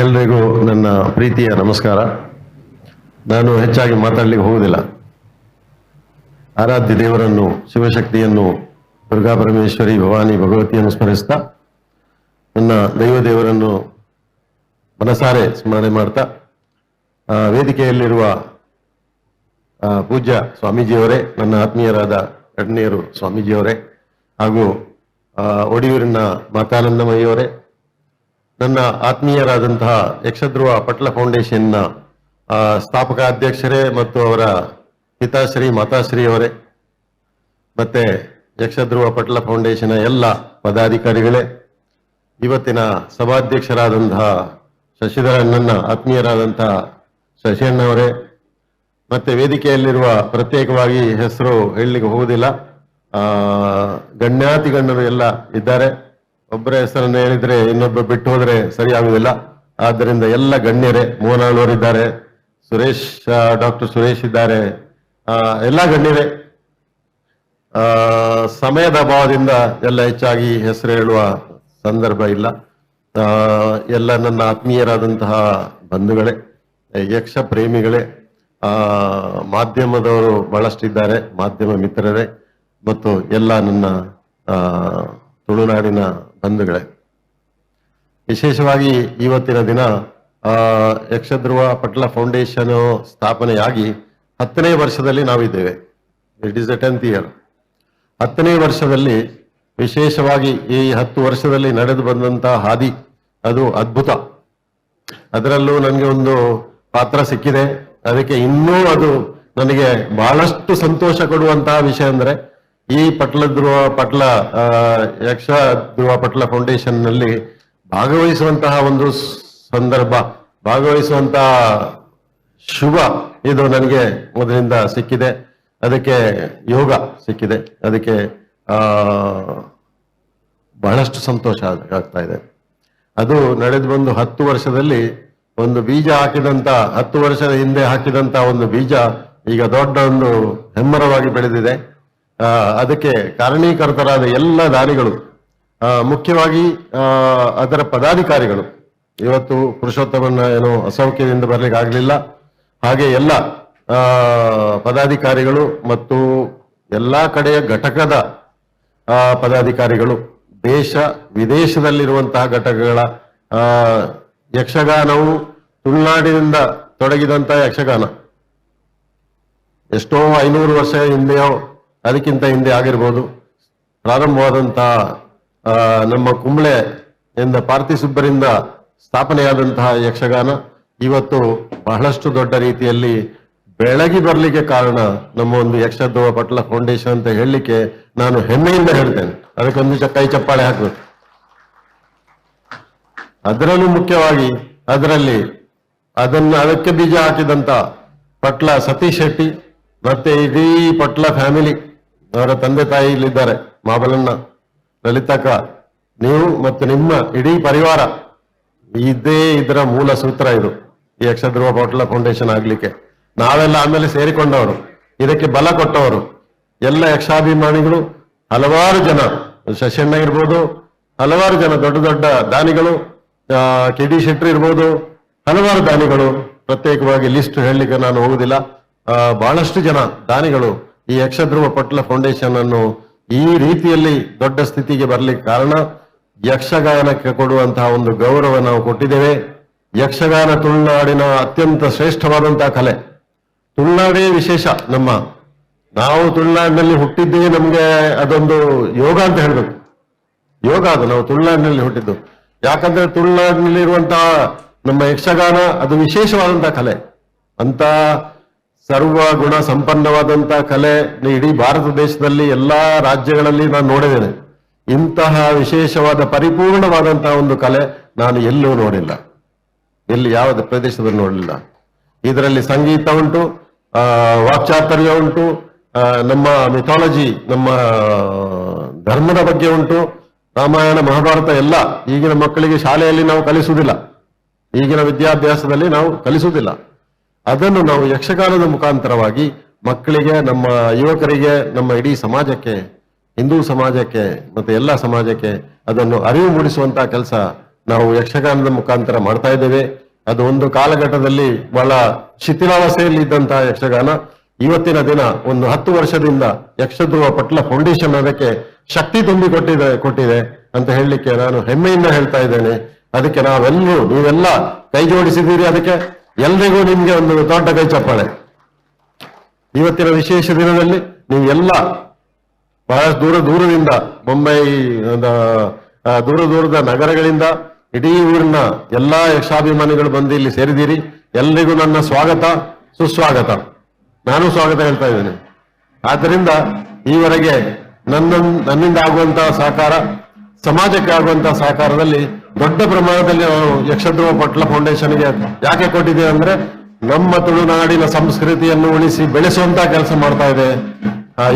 ಎಲ್ರಿಗೂ ನನ್ನ ಪ್ರೀತಿಯ ನಮಸ್ಕಾರ. ನಾನು ಹೆಚ್ಚಾಗಿ ಮಾತಾಡಲಿಕ್ಕೆ ಹೋಗುವುದಿಲ್ಲ. ಆರಾಧ್ಯ ದೇವರನ್ನು, ಶಿವಶಕ್ತಿಯನ್ನು, ದುರ್ಗಾ ಪರಮೇಶ್ವರಿ, ಭವಾನಿ, ಭಗವತಿಯನ್ನು ಸ್ಮರಿಸ್ತಾ, ನನ್ನ ದೈವ ದೇವರನ್ನು ಮನಸಾರೆ ಸ್ಮರಣೆ ಮಾಡ್ತಾ ವೇದಿಕೆಯಲ್ಲಿರುವ ಪೂಜ್ಯ ಸ್ವಾಮೀಜಿಯವರೇ, ನನ್ನ ಆತ್ಮೀಯರಾದ ಎರಡನೆಯರು ಸ್ವಾಮೀಜಿಯವರೇ ಹಾಗೂ ಒಡಿಯೂರಿನ ಮಾತಾನಂದಮಯ್ಯವರೇ ನನ್ನ ಆತ್ಮೀಯರಾದಂತಹ ಯಕ್ಷಧ್ರುವ ಪಟ್ಲ ಫೌಂಡೇಶನ್ನ ಸ್ಥಾಪಕ ಅಧ್ಯಕ್ಷರೇ ಮತ್ತು ಅವರ ಪಿತಾಶ್ರೀ ಮಾತಾಶ್ರೀ ಅವರೇ, ಮತ್ತೆ ಯಕ್ಷಧ್ರುವ ಪಟ್ಲ ಫೌಂಡೇಶನ್ ಎಲ್ಲ ಪದಾಧಿಕಾರಿಗಳೇ, ಇವತ್ತಿನ ಸಭಾಧ್ಯಕ್ಷರಾದಂತಹ ಶಶಿಧರ ನನ್ನ ಆತ್ಮೀಯರಾದಂತಹ ಶಶಿಯಣ್ಣವರೇ, ಮತ್ತೆ ವೇದಿಕೆಯಲ್ಲಿರುವ ಪ್ರತ್ಯೇಕವಾಗಿ ಹೆಸರು ಹೇಳಲಿಕ್ಕೆ ಹೋಗುವುದಿಲ್ಲ. ಗಣ್ಯಾತಿ ಗಣ್ಯರು ಎಲ್ಲ ಇದ್ದಾರೆ. ಒಬ್ಬರ ಹೆಸರನ್ನು ಹೇಳಿದ್ರೆ ಇನ್ನೊಬ್ಬ ಬಿಟ್ಟು ಹೋದ್ರೆ ಸರಿಯಾಗುವುದಿಲ್ಲ. ಆದ್ದರಿಂದ ಎಲ್ಲ ಗಣ್ಯರೇ ಮೋಹನಾಳ್ವರಿದ್ದಾರೆ ಸುರೇಶ್ ಡಾಕ್ಟರ್ ಸುರೇಶ್ ಇದ್ದಾರೆ. ಎಲ್ಲ ಗಣ್ಯರೇ ಸಮಯದ ಅಭಾವದಿಂದ ಎಲ್ಲ ಹೆಚ್ಚಾಗಿ ಹೆಸರು ಹೇಳುವ ಸಂದರ್ಭ ಇಲ್ಲ. ಎಲ್ಲ ನನ್ನ ಆತ್ಮೀಯರಾದಂತಹ ಬಂಧುಗಳೇ ಯಕ್ಷ ಪ್ರೇಮಿಗಳೇ ಆ, ಮಾಧ್ಯಮದವರು ಬಹಳಷ್ಟಿದ್ದಾರೆ ಮಾಧ್ಯಮ ಮಿತ್ರರೇ ಮತ್ತು ಎಲ್ಲ ನನ್ನ ತುಳುನಾಡಿನ ಬಂಧುಗಳೇ. ವಿಶೇಷವಾಗಿ ಇವತ್ತಿನ ದಿನ ಯಕ್ಷಧ್ರುವ ಪಟ್ಲ ಫೌಂಡೇಶನ್ ಸ್ಥಾಪನೆಯಾಗಿ ಹತ್ತನೇ ವರ್ಷದಲ್ಲಿ ನಾವಿದ್ದೇವೆ. It is the tenth year ಹತ್ತನೇ ವರ್ಷದಲ್ಲಿ ವಿಶೇಷವಾಗಿ ಈ ಹತ್ತು ವರ್ಷದಲ್ಲಿ ನಡೆದು ಬಂದಂತಹ ಹಾದಿ, ಅದು ಅದ್ಭುತ. ಅದರಲ್ಲೂ ನನಗೆ ಒಂದು ಪಾತ್ರ ಸಿಕ್ಕಿದೆ. ಅದಕ್ಕೆ ಇನ್ನೂ ಅದು ನನಗೆ ಬಹಳಷ್ಟು ಸಂತೋಷ ಕೊಡುವಂತಹ ವಿಷಯ ಅಂದ್ರೆ ಈ ಪಟ್ಲ ಧ್ರುವ ಪಟ್ಲ ಯಕ್ಷ ಧ್ರುವ ಪಟ್ಲ ಫೌಂಡೇಶನ್ನಲ್ಲಿ ಭಾಗವಹಿಸುವಂತಹ ಒಂದು ಸಂದರ್ಭ, ಭಾಗವಹಿಸುವಂತಹ ಶುಭ ಇದು ನನಗೆ ಮೊದಲಿಂದ ಸಿಕ್ಕಿದೆ. ಅದಕ್ಕೆ ಯೋಗ ಸಿಕ್ಕಿದೆ. ಅದಕ್ಕೆ, ಆ, ಬಹಳಷ್ಟು ಸಂತೋಷ ಆಗ್- ಆಗ್ತಾ ಇದೆ. ಅದು ನಡೆದು ಬಂದು ಹತ್ತು ವರ್ಷದಲ್ಲಿ ಒಂದು ಬೀಜ ಹಾಕಿದಂತ, ಹತ್ತು ವರ್ಷದ ಹಿಂದೆ ಹಾಕಿದಂತ ಒಂದು ಬೀಜ ಈಗ ದೊಡ್ಡ ಒಂದು ಹೆಮ್ಮರವಾಗಿ ಬೆಳೆದಿದೆ. ಅದಕ್ಕೆ ಕಾರಣೀಕರ್ತರಾದ ಎಲ್ಲ ದಾರಿಗಳು ಮುಖ್ಯವಾಗಿ ಅದರ ಪದಾಧಿಕಾರಿಗಳು. ಇವತ್ತು ಪುರುಷೋತ್ತಮನ ಏನು ಅಸೌಖ್ಯದಿಂದ ಬರ್ಲಿಕ್ಕೆ ಆಗಲಿಲ್ಲ ಹಾಗೆ ಎಲ್ಲ ಪದಾಧಿಕಾರಿಗಳು ಮತ್ತು ಎಲ್ಲಾ ಕಡೆಯ ಘಟಕದ ಪದಾಧಿಕಾರಿಗಳು, ದೇಶ ವಿದೇಶದಲ್ಲಿರುವಂತಹ ಘಟಕಗಳ ಯಕ್ಷಗಾನವು ತುಳುನಾಡಿನಿಂದ ತೊಡಗಿದಂತಹ ಯಕ್ಷಗಾನ. ಎಷ್ಟೋ ಐನೂರು ವರ್ಷ ಹಿಂದೆಯೋ ಅದಕ್ಕಿಂತ ಹಿಂದೆ ಆಗಿರ್ಬೋದು. ಪ್ರಾರಂಭವಾದಂತಹ ನಮ್ಮ ಕುಂಬಳೆ ಎಂದ ಪಾರ್ಥಿಸುಬ್ಬರಿಂದ ಸ್ಥಾಪನೆಯಾದಂತಹ ಯಕ್ಷಗಾನ ಇವತ್ತು ಬಹಳಷ್ಟು ದೊಡ್ಡ ರೀತಿಯಲ್ಲಿ ಬೆಳಗಿ ಬರಲಿಕ್ಕೆ ಕಾರಣ ನಮ್ಮ ಒಂದು ಯಕ್ಷಧ್ರುವ ಪಟ್ಲ ಫೌಂಡೇಶನ್ ಅಂತ ಹೇಳಲಿಕ್ಕೆ ನಾನು ಹೆಮ್ಮೆಯಿಂದ ಹೇಳ್ತೇನೆ. ಅದಕ್ಕೊಂದು ಕೈ ಚಪ್ಪಾಳೆ ಹಾಕಬೇಕು. ಅದರಲ್ಲೂ ಮುಖ್ಯವಾಗಿ ಅದರಲ್ಲಿ ಅದನ್ನ ಅದಕ್ಕೆ ಬೀಜ ಹಾಕಿದಂತ ಪಟ್ಲ ಸತೀಶ್ ಶೆಟ್ಟಿ ಮತ್ತೆ ಇಡೀ ಪಟ್ಲ ಫ್ಯಾಮಿಲಿ ಅವರ ತಂದೆ ತಾಯಿ ಇಲ್ಲಿದ್ದಾರೆ. ಮಾಬಲಣ್ಣ, ಲಲಿತಕ್ಕ, ನೀವು ಮತ್ತು ನಿಮ್ಮ ಇಡೀ ಪರಿವಾರ. ಇದೇ ಇದರ ಮೂಲ ಸೂತ್ರ ಇದು. ಈ ಯಕ್ಷಧ್ರುವ ಪೌಟ್ಲ ಫೌಂಡೇಶನ್ ಆಗ್ಲಿಕ್ಕೆ. ನಾವೆಲ್ಲ ಆಮೇಲೆ ಸೇರಿಕೊಂಡವರು. ಇದಕ್ಕೆ ಬಲ ಕೊಟ್ಟವರು. ಎಲ್ಲ ಯಕ್ಷಾಭಿಮಾನಿಗಳು, ಹಲವಾರು ಜನ ಶಶಣ್ಣ ಇರ್ಬೋದು, ಹಲವಾರು ಜನ ದೊಡ್ಡ ದೊಡ್ಡ ದಾನಿಗಳು ಕೆ ಡಿ ಶೆಟ್ಟಿ ಇರ್ಬೋದು, ಹಲವಾರು ದಾನಿಗಳು. ಪ್ರತ್ಯೇಕವಾಗಿ ಲಿಸ್ಟ್ ಹೇಳಲಿಕ್ಕೆ ನಾನು ಹೋಗುದಿಲ್ಲ. ಬಹಳಷ್ಟು ಜನ ದಾನಿಗಳು ಈ ಯಕ್ಷಧ್ರುವ ಪಟ್ಲ ಫೌಂಡೇಶನ್ ಅನ್ನು ಈ ರೀತಿಯಲ್ಲಿ ದೊಡ್ಡ ಸ್ಥಿತಿಗೆ ಬರಲಿಕ್ಕೆ ಕಾರಣ ಯಕ್ಷಗಾನಕ್ಕೆ ಕೊಡುವಂತಹ ಒಂದು ಗೌರವ ನಾವು ಕೊಟ್ಟಿದ್ದೇವೆ. ಯಕ್ಷಗಾನ ತುಳುನಾಡಿನ ಅತ್ಯಂತ ಶ್ರೇಷ್ಠವಾದಂತಹ ಕಲೆ. ತುಳುನಾಡೇ ವಿಶೇಷ ನಮ್ಮ. ನಾವು ತುಳುನಾಡಿನಲ್ಲಿ ಹುಟ್ಟಿದ್ದೇ ನಮ್ಗೆ ಅದೊಂದು ಯೋಗ ಅಂತ ಹೇಳಬೇಕು. ಯೋಗ ಅದು, ನಾವು ತುಳುನಾಡಿನಲ್ಲಿ ಹುಟ್ಟಿದ್ದು. ಯಾಕಂದ್ರೆ ತುಳುನಾಡಿನಲ್ಲಿ ಇರುವಂತಹ ನಮ್ಮ ಯಕ್ಷಗಾನ ಅದು ವಿಶೇಷವಾದಂತಹ ಕಲೆ. ಅಂತ ಸರ್ವ ಗುಣ ಸಂಪನ್ನವಾದಂತಹ ಕಲೆ ಇಡೀ ಭಾರತ ದೇಶದಲ್ಲಿ ಎಲ್ಲಾ ರಾಜ್ಯಗಳಲ್ಲಿ ನಾನು ನೋಡಿದ್ದೇನೆ. ಇಂತಹ ವಿಶೇಷವಾದ ಪರಿಪೂರ್ಣವಾದಂತಹ ಒಂದು ಕಲೆ ನಾನು ಎಲ್ಲೂ ನೋಡಿಲ್ಲ. ಎಲ್ಲಿ ಯಾವ ಪ್ರದೇಶದಲ್ಲಿ ನೋಡಲಿಲ್ಲ. ಇದರಲ್ಲಿ ಸಂಗೀತ ಉಂಟು ವಾಕ್ಚಾತುರ್ಯ ಉಂಟು ನಮ್ಮ ಮಿಥಾಲಜಿ ನಮ್ಮ ಧರ್ಮದ ಬಗ್ಗೆ ಉಂಟು, ರಾಮಾಯಣ, ಮಹಾಭಾರತ ಎಲ್ಲ ಈಗಿನ ಮಕ್ಕಳಿಗೆ ಶಾಲೆಯಲ್ಲಿ ನಾವು ಕಲಿಸುವುದಿಲ್ಲ. ಈಗಿನ ವಿದ್ಯಾಭ್ಯಾಸದಲ್ಲಿ ನಾವು ಕಲಿಸುವುದಿಲ್ಲ. ಅದನ್ನು ನಾವು ಯಕ್ಷಗಾನದ ಮುಖಾಂತರವಾಗಿ ಮಕ್ಕಳಿಗೆ, ನಮ್ಮ ಯುವಕರಿಗೆ, ನಮ್ಮ ಇಡೀ ಸಮಾಜಕ್ಕೆ, ಹಿಂದೂ ಸಮಾಜಕ್ಕೆ ಮತ್ತೆ ಎಲ್ಲ ಸಮಾಜಕ್ಕೆ ಅದನ್ನು ಅರಿವು ಮೂಡಿಸುವಂತಹ ಕೆಲಸ ನಾವು ಯಕ್ಷಗಾನದ ಮುಖಾಂತರ ಮಾಡ್ತಾ ಇದ್ದೇವೆ. ಅದು ಒಂದು ಕಾಲಘಟ್ಟದಲ್ಲಿ ಬಹಳ ಶಿಥಿಲಾವಸ್ಥೆಯಲ್ಲಿ ಇದ್ದಂತಹ ಯಕ್ಷಗಾನ. ಇವತ್ತಿನ ದಿನ ಒಂದು ಹತ್ತು ವರ್ಷದಿಂದ ಯಕ್ಷಧ್ರುವ ಪಟ್ಲ ಫೌಂಡೇಶನ್ ಅದಕ್ಕೆ ಶಕ್ತಿ ತುಂಬಿ ಕೊಟ್ಟಿದೆ ಕೊಟ್ಟಿದೆ ಅಂತ ಹೇಳಲಿಕ್ಕೆ ನಾನು ಹೆಮ್ಮೆಯಿಂದ ಹೇಳ್ತಾ ಇದ್ದೇನೆ. ಅದಕ್ಕೆ ನಾವೆಲ್ಲರೂ, ನೀವೆಲ್ಲ ಕೈ ಜೋಡಿಸಿದ್ದೀರಿ ಅದಕ್ಕೆ. ಎಲ್ರಿಗೂ ನಿಮ್ಗೆ ಒಂದು ದೊಡ್ಡ ಕೈ ಚಪ್ಪಾಳೆ. ಇವತ್ತಿನ ವಿಶೇಷ ದಿನದಲ್ಲಿ ನೀವೆಲ್ಲ ಬಹಳ ದೂರ, ದೂರದಿಂದ ಮುಂಬೈ ದೂರ, ದೂರದ ನಗರಗಳಿಂದ ಇಡೀ ಊರಿನ ಎಲ್ಲಾ ಯಕ್ಷಾಭಿಮಾನಿಗಳು ಬಂದು ಇಲ್ಲಿ ಸೇರಿದ್ದೀರಿ. ಎಲ್ರಿಗೂ ನನ್ನ ಸ್ವಾಗತ, ಸುಸ್ವಾಗತ. ನಾನು ಸ್ವಾಗತ ಹೇಳ್ತಾ ಇದ್ದೇನೆ. ಆದ್ದರಿಂದ ಈವರೆಗೆ ನನ್ನ ನನ್ನಿಂದ ಆಗುವಂತಹ ಸಹಕಾರ ಸಮಾಜಕ್ಕೆ ಆಗುವಂತಹ ಸಹಕಾರದಲ್ಲಿ ದೊಡ್ಡ ಪ್ರಮಾಣದಲ್ಲಿ ನಾವು ಯಕ್ಷಧ್ರುವ ಪಟ್ಲ ಫೌಂಡೇಶನ್ಗೆ ಯಾಕೆ ಕೊಟ್ಟಿದ್ದೇವೆ ಅಂದ್ರೆ ನಮ್ಮ ತುಳುನಾಡಿನ ಸಂಸ್ಕೃತಿಯನ್ನು ಉಳಿಸಿ ಬೆಳೆಸುವಂತ ಕೆಲಸ ಮಾಡ್ತಾ ಇದೆ.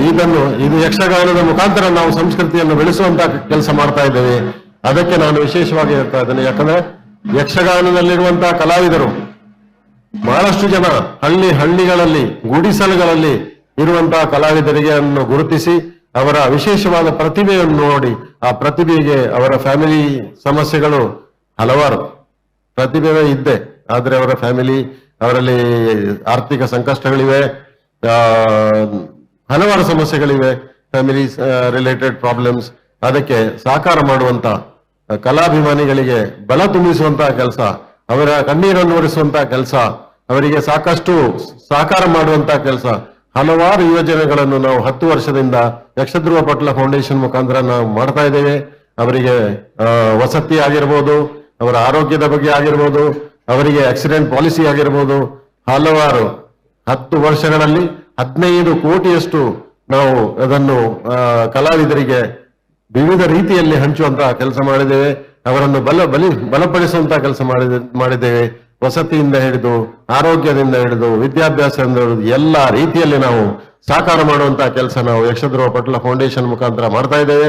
ಇದನ್ನು, ಇದು ಯಕ್ಷಗಾನದ ಮುಖಾಂತರ ನಾವು ಸಂಸ್ಕೃತಿಯನ್ನು ಬೆಳೆಸುವಂತ ಕೆಲಸ ಮಾಡ್ತಾ ಇದ್ದೇವೆ. ಅದಕ್ಕೆ ನಾನು ವಿಶೇಷವಾಗಿ ಹೇಳ್ತಾ ಇದ್ದೇನೆ. ಯಾಕಂದ್ರೆ ಯಕ್ಷಗಾನದಲ್ಲಿರುವಂತಹ ಕಲಾವಿದರು ಬಹಳಷ್ಟು ಜನ ಹಳ್ಳಿ ಹಳ್ಳಿಗಳಲ್ಲಿ, ಗುಡಿಸಲುಗಳಲ್ಲಿ ಇರುವಂತಹ ಕಲಾವಿದರಿಗೆ ಅನ್ನು ಗುರುತಿಸಿ ಅವರ ವಿಶೇಷವಾದ ಪ್ರತಿಭೆಯನ್ನು ನೋಡಿ ಆ ಪ್ರತಿಭೆಗೆ ಅವರ ಫ್ಯಾಮಿಲಿ ಸಮಸ್ಯೆಗಳು ಹಲವಾರು. ಪ್ರತಿಭೆ ಇದ್ದೆ, ಆದರೆ ಅವರ ಫ್ಯಾಮಿಲಿ, ಅವರಲ್ಲಿ ಆರ್ಥಿಕ ಸಂಕಷ್ಟಗಳಿವೆ ಹಲವಾರು ಸಮಸ್ಯೆಗಳಿವೆ, ಫ್ಯಾಮಿಲಿ ರಿಲೇಟೆಡ್ ಪ್ರಾಬ್ಲಮ್ಸ್ ಅದಕ್ಕೆ ಸಾಕಾರ ಮಾಡುವಂತ ಕಲಾಭಿಮಾನಿಗಳಿಗೆ ಬಲ ತುಂಬಿಸುವಂತಹ ಕೆಲಸ, ಅವರ ಕಣ್ಣೀರನ್ನು ಒರೆಸುವಂತಹ ಕೆಲಸ, ಅವರಿಗೆ ಸಾಕಷ್ಟು ಸಾಕಾರ ಮಾಡುವಂತಹ ಕೆಲಸ ಹಲವಾರು ಯೋಜನೆಗಳನ್ನು ನಾವು ಹತ್ತು ವರ್ಷದಿಂದ ಯಕ್ಷಧ್ರುವ ಪಟ್ಲ ಫೌಂಡೇಶನ್ ಮುಖಾಂತರ ನಾವು ಮಾಡ್ತಾ ಇದ್ದೇವೆ. ಅವರಿಗೆ ವಸತಿ ಆಗಿರ್ಬೋದು, ಅವರ ಆರೋಗ್ಯದ ಬಗ್ಗೆ ಆಗಿರ್ಬೋದು, ಅವರಿಗೆ ಆಕ್ಸಿಡೆಂಟ್ ಪಾಲಿಸಿ ಆಗಿರ್ಬೋದು, ಹಲವಾರು ಹತ್ತು ವರ್ಷಗಳಲ್ಲಿ ಹದಿನೈದು ಕೋಟಿಯಷ್ಟು ನಾವು ಅದನ್ನು ಕಲಾವಿದರಿಗೆ ವಿವಿಧ ರೀತಿಯಲ್ಲಿ ಹಂಚುವಂತಹ ಕೆಲಸ ಮಾಡಿದ್ದೇವೆ. ಅವರನ್ನು ಬಲ, ಬಲಿ, ಬಲಪಡಿಸುವಂತಹ ಕೆಲಸ ಮಾಡಿದ, ಮಾಡಿದ್ದೇವೆ. ವಸತಿಯಿಂದ ಹಿಡಿದು, ಆರೋಗ್ಯದಿಂದ ಹಿಡಿದು, ವಿದ್ಯಾಭ್ಯಾಸದಿಂದ ಹಿಡಿದು ಎಲ್ಲ ರೀತಿಯಲ್ಲಿ ನಾವು ಸಾಕಾರ ಮಾಡುವಂತಹ ಕೆಲಸ ನಾವು ಯಕ್ಷಧ್ರುವ ಪಟ್ಲ ಫೌಂಡೇಶನ್ ಮುಖಾಂತರ ಮಾಡ್ತಾ ಇದ್ದೇವೆ.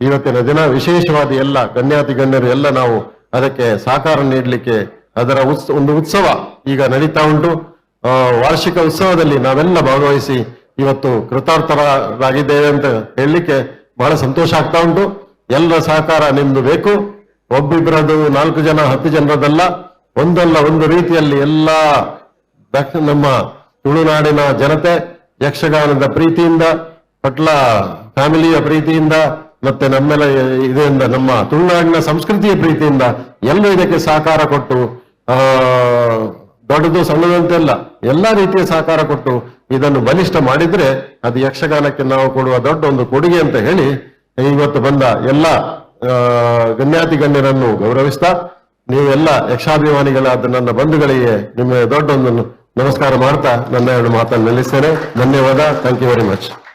ಇವತ್ತಿನ ದಿನ ವಿಶೇಷವಾದ ಎಲ್ಲ ಗಣ್ಯಾತಿ ಗಣ್ಯರು ಎಲ್ಲ ನಾವು ಅದಕ್ಕೆ ಸಹಕಾರ ನೀಡಲಿಕ್ಕೆ ಅದರ ಉತ್ಸ, ಒಂದು ಉತ್ಸವ ಈಗ ನಡೀತಾ ಉಂಟು. ವಾರ್ಷಿಕ ಉತ್ಸವದಲ್ಲಿ ನಾವೆಲ್ಲ ಭಾಗವಹಿಸಿ ಇವತ್ತು ಕೃತಾರ್ಥರಾಗಿದ್ದೇವೆ ಅಂತ ಹೇಳಲಿಕ್ಕೆ ಬಹಳ ಸಂತೋಷ ಆಗ್ತಾ ಉಂಟು. ಎಲ್ಲರ ಸಹಕಾರ ನಿಮ್ದು ಬೇಕು. ಒಬ್ಬಿಬ್ಬರದು ನಾಲ್ಕು ಜನ, ಹತ್ತು ಜನರದಲ್ಲ ಒಂದಲ್ಲ ಒಂದು ರೀತಿಯಲ್ಲಿ ಎಲ್ಲ ನಮ್ಮ ತುಳುನಾಡಿನ ಜನತೆ ಯಕ್ಷಗಾನದ ಪ್ರೀತಿಯಿಂದ, ಪಟ್ಲ ಫ್ಯಾಮಿಲಿಯ ಪ್ರೀತಿಯಿಂದ, ಮತ್ತೆ ನಮ್ಮೆಲ್ಲ ಇದರಿಂದ ನಮ್ಮ ತುಳುನಾಡಿನ ಸಂಸ್ಕೃತಿಯ ಪ್ರೀತಿಯಿಂದ ಎಲ್ಲ ಇದಕ್ಕೆ ಸಹಕಾರ ಕೊಟ್ಟು, ಆ, ದೊಡ್ಡದು ಸಣ್ಣದಂತೆಲ್ಲ ಎಲ್ಲಾ ರೀತಿಯ ಸಹಕಾರ ಕೊಟ್ಟು ಇದನ್ನು ಬಲಿಷ್ಠ ಮಾಡಿದ್ರೆ ಅದು ಯಕ್ಷಗಾನಕ್ಕೆ ನಾವು ಕೊಡುವ ದೊಡ್ಡ ಒಂದು ಕೊಡುಗೆ ಅಂತ ಹೇಳಿ, ಇವತ್ತು ಬಂದ ಎಲ್ಲ ಗಣ್ಯಾತಿ ಗಣ್ಯರನ್ನು ಗೌರವಿಸ್ತಾ ನೀವೆಲ್ಲ ಯಕ್ಷಾಭಿಮಾನಿಗಳಾದ ನನ್ನ ಬಂಧುಗಳಿಗೆ ನಿಮ್ಮ ದೊಡ್ಡ ನಮಸ್ಕಾರ ಮಾಡ್ತಾ ನನ್ನ ಎರಡು ಮಾತನ್ನು ನಿಲ್ಲಿಸ್ತೇನೆ. ಧನ್ಯವಾದ. Thank you very much